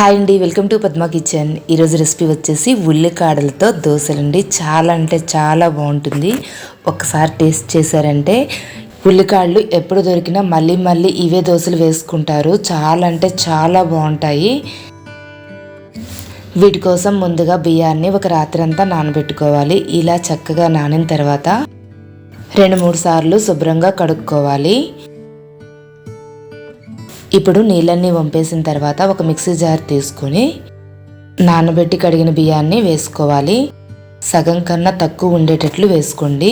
Hi అండి welcome to Padma kitchen. ఈరోజు recipe వచ్చేసి ఉల్లికాడలతో దోశలండి. చాలా అంటే చాలా బాగుంటుంది. ఒకసారి టేస్ట్ చేశారంటే ఉల్లికాడలు ఎప్పుడు దొరికినా మళ్ళీ మళ్ళీ ఇవే దోశలు వేసుకుంటారు. చాలా అంటే చాలా బాగుంటాయి. వీటి కోసం ముందుగా బియ్యాన్ని ఒక రాత్రి అంతా నానబెట్టుకోవాలి. ఇలా చక్కగా నానిన తర్వాత రెండు మూడు సార్లు శుభ్రంగా కడుక్కోవాలి. ఇప్పుడు నీళ్ళన్నీ వంపేసిన తర్వాత ఒక మిక్సీ జార్ తీసుకొని నానబెట్టి కడిగిన బియ్యాన్ని వేసుకోవాలి. సగం కన్నా తక్కువ ఉండేటట్లు వేసుకోండి.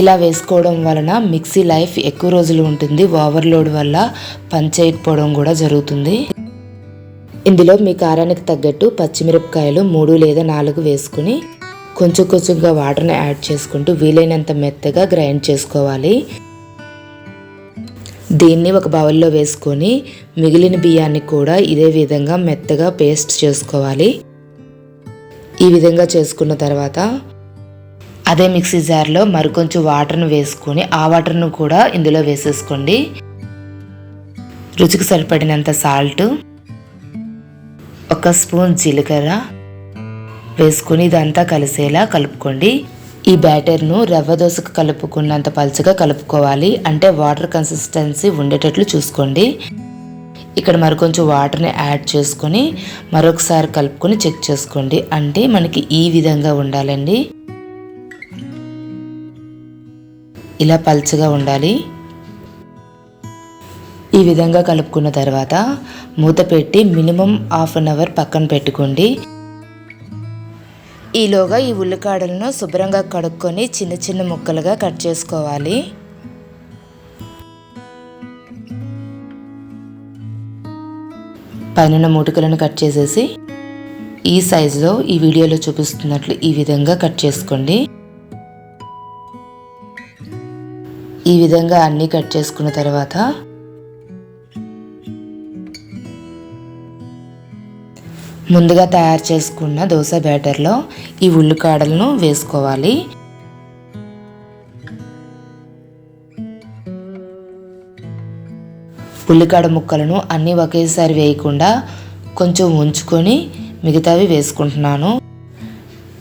ఇలా వేసుకోవడం వలన మిక్సీ లైఫ్ ఎక్కువ రోజులు ఉంటుంది. ఓవర్లోడ్ వల్ల పనిచేయకపోవడం కూడా జరుగుతుంది. ఇందులో మీ కారానికి తగ్గట్టు పచ్చిమిరపకాయలు మూడు లేదా నాలుగు వేసుకుని కొంచెం కొంచెంగా వాటర్ని యాడ్ చేసుకుంటూ వీలైనంత మెత్తగా గ్రైండ్ చేసుకోవాలి. దీన్ని ఒక బౌల్లో వేసుకొని మిగిలిన బియ్యాన్ని కూడా ఇదే విధంగా మెత్తగా పేస్ట్ చేసుకోవాలి. ఈ విధంగా చేసుకున్న తర్వాత అదే మిక్సీ జార్లో మరికొంచెం వాటర్ను వేసుకొని ఆ వాటర్ను కూడా ఇందులో వేసేసుకోండి. రుచికి సరిపడినంత సాల్ట్ ఒక స్పూన్ జీలకర్ర వేసుకొని ఇదంతా కలిసేలా కలుపుకోండి. ఈ బ్యాటర్ను రవ్వ దోశకు కలుపుకున్నంత పలుచగా కలుపుకోవాలి. అంటే వాటర్ కన్సిస్టెన్సీ ఉండేటట్లు చూసుకోండి. ఇక్కడ మరికొంచెం వాటర్ని యాడ్ చేసుకొని మరొకసారి కలుపుకొని చెక్ చేసుకోండి. అంటే మనకి ఈ విధంగా ఉండాలండి. ఇలా పల్చగా ఉండాలి. ఈ విధంగా కలుపుకున్న తర్వాత మూత పెట్టి మినిమం హాఫ్ అన్ అవర్ పక్కన పెట్టుకోండి. ఈలోగా ఈ ఉల్లికాడలను శుభ్రంగా కడుక్కొని చిన్న చిన్న ముక్కలుగా కట్ చేసుకోవాలి. పైన మూటికలను కట్ చేసేసి ఈ సైజులో ఈ వీడియోలో చూపిస్తున్నట్లు ఈ విధంగా కట్ చేసుకోండి. ఈ విధంగా అన్నీ కట్ చేసుకున్న తర్వాత ముందుగా తయారు చేసుకున్న దోశ బ్యాటర్లో ఈ ఉల్లికాడలను వేసుకోవాలి. ఉల్లికాడ ముక్కలను అన్నీ ఒకేసారి వేయకుండా కొంచెం ఉంచుకొని మిగతావి వేసుకుంటున్నాను.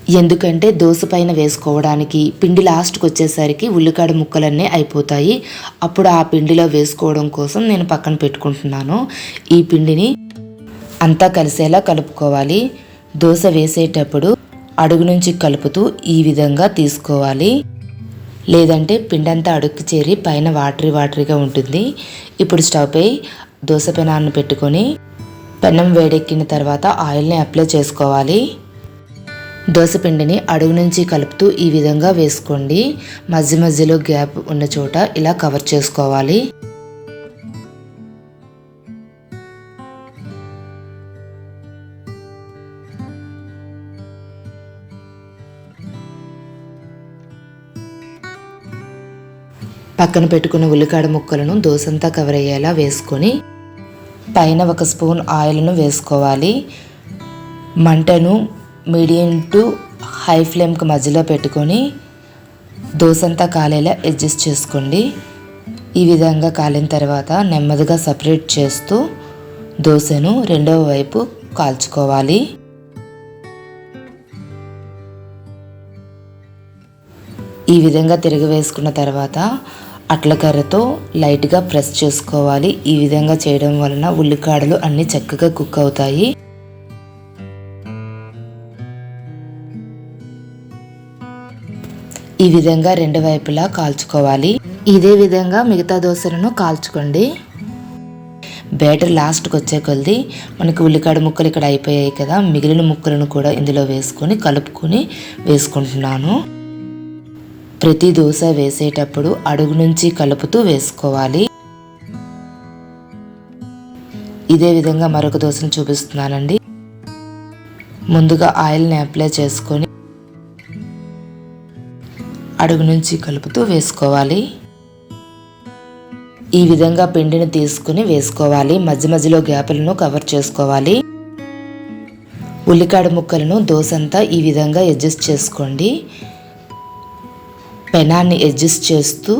ఎందుకంటే దోశ పైన వేసుకోవడానికి పిండి లాస్ట్కి వచ్చేసరికి ఉల్లికాడ ముక్కలన్నీ అయిపోతాయి. అప్పుడు ఆ పిండిలో వేసుకోవడం కోసం నేను పక్కన పెట్టుకుంటున్నాను. ఈ పిండిని అంతా కలిసేలా కలుపుకోవాలి. దోశ వేసేటప్పుడు అడుగు నుంచి కలుపుతూ ఈ విధంగా తీసుకోవాలి. లేదంటే పిండంతా అడుక్కి చేరి పైన వాటరీ వాటరీగా ఉంటుంది. ఇప్పుడు స్టవ్ పై దోశ పెనాన్ని పెట్టుకొని పెనం వేడెక్కిన తర్వాత ఆయిల్ని అప్లై చేసుకోవాలి. దోశ పిండిని అడుగు నుంచి కలుపుతూ ఈ విధంగా వేసుకోండి. మధ్య మధ్యలో గ్యాప్ ఉన్న చోట ఇలా కవర్ చేసుకోవాలి. పక్కన పెట్టుకున్న ఉల్లికాడ ముక్కలను దోసంతా కవర్ అయ్యేలా వేసుకొని పైన ఒక స్పూన్ ఆయిల్ను వేసుకోవాలి. మంటను మీడియం టు హై ఫ్లేమ్కి మధ్యలో పెట్టుకొని దోసంతా కాలేలా అడ్జస్ట్ చేసుకోండి. ఈ విధంగా కాలిన తర్వాత నెమ్మదిగా సపరేట్ చేస్తూ దోశను రెండవ వైపు కాల్చుకోవాలి. ఈ విధంగా తిరిగి వేసుకున్న తర్వాత అట్లకర్రతో లైట్గా ప్రెస్ చేసుకోవాలి. ఈ విధంగా చేయడం వలన ఉల్లికాడలు అన్నీ చక్కగా కుక్ అవుతాయి. ఈ విధంగా రెండు వైపులా కాల్చుకోవాలి. ఇదే విధంగా మిగతా దోశలను కాల్చుకోండి. బ్యాటర్ లాస్ట్కి వచ్చే కొలది మనకి ఉల్లికాడ ముక్కలు ఇక్కడ అయిపోయాయి కదా. మిగిలిన ముక్కలను కూడా ఇందులో వేసుకొని కలుపుకొని వేసుకుంటున్నాను. ప్రతి దోశ వేసేటప్పుడు అడుగు నుంచి కలుపుతూ వేసుకోవాలి. ఇదే విధంగా మరొక దోశను చూపిస్తున్నానండి. ముందుగా ఆయిల్ని అప్లై చేసుకొని అడుగు నుంచి కలుపుతూ వేసుకోవాలి. ఈ విధంగా పిండిని తీసుకుని వేసుకోవాలి. మధ్య మధ్యలో గ్యాపులను కవర్ చేసుకోవాలి. ఉల్లికాడ ముక్కలను దోశంతా ఈ విధంగా అడ్జస్ట్ చేసుకోండి. పెనాన్ని అడ్జస్ట్ చేస్తూ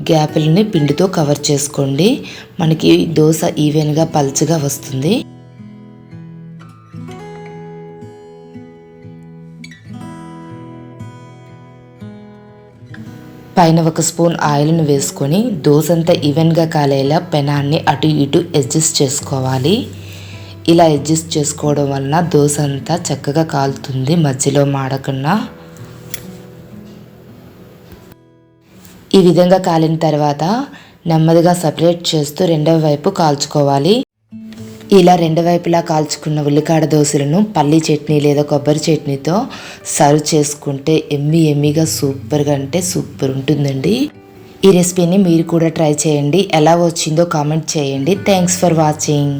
గ్యాపులని పిండితో కవర్ చేసుకోండి. మనకి దోశ ఈవెన్గా పల్చగా వస్తుంది. పైన ఒక స్పూన్ ఆయిల్ను వేసుకొని దోశ అంతా ఈవెన్గా కాలేలా పెనాన్ని అటు ఇటు అడ్జస్ట్ చేసుకోవాలి. ఇలా అడ్జస్ట్ చేసుకోవడం వలన దోశ అంతా చక్కగా కాలుతుంది. మధ్యలో మాడకుండా ఈ విధంగా కాలిన తర్వాత నెమ్మదిగా సపరేట్ చేస్తూ రెండవ వైపు కాల్చుకోవాలి. ఇలా రెండు వైపులా కాల్చుకున్న ఉల్లికాడ దోశలను పల్లి చట్నీ లేదా కొబ్బరి చట్నీతో సర్వ్ చేసుకుంటే ఎమ్మి ఎమ్మిగా సూపర్గా అంటే సూపర్ ఉంటుందండి. ఈ రెసిపీని మీరు కూడా ట్రై చేయండి. ఎలా వచ్చిందో కామెంట్ చేయండి. Thanks for watching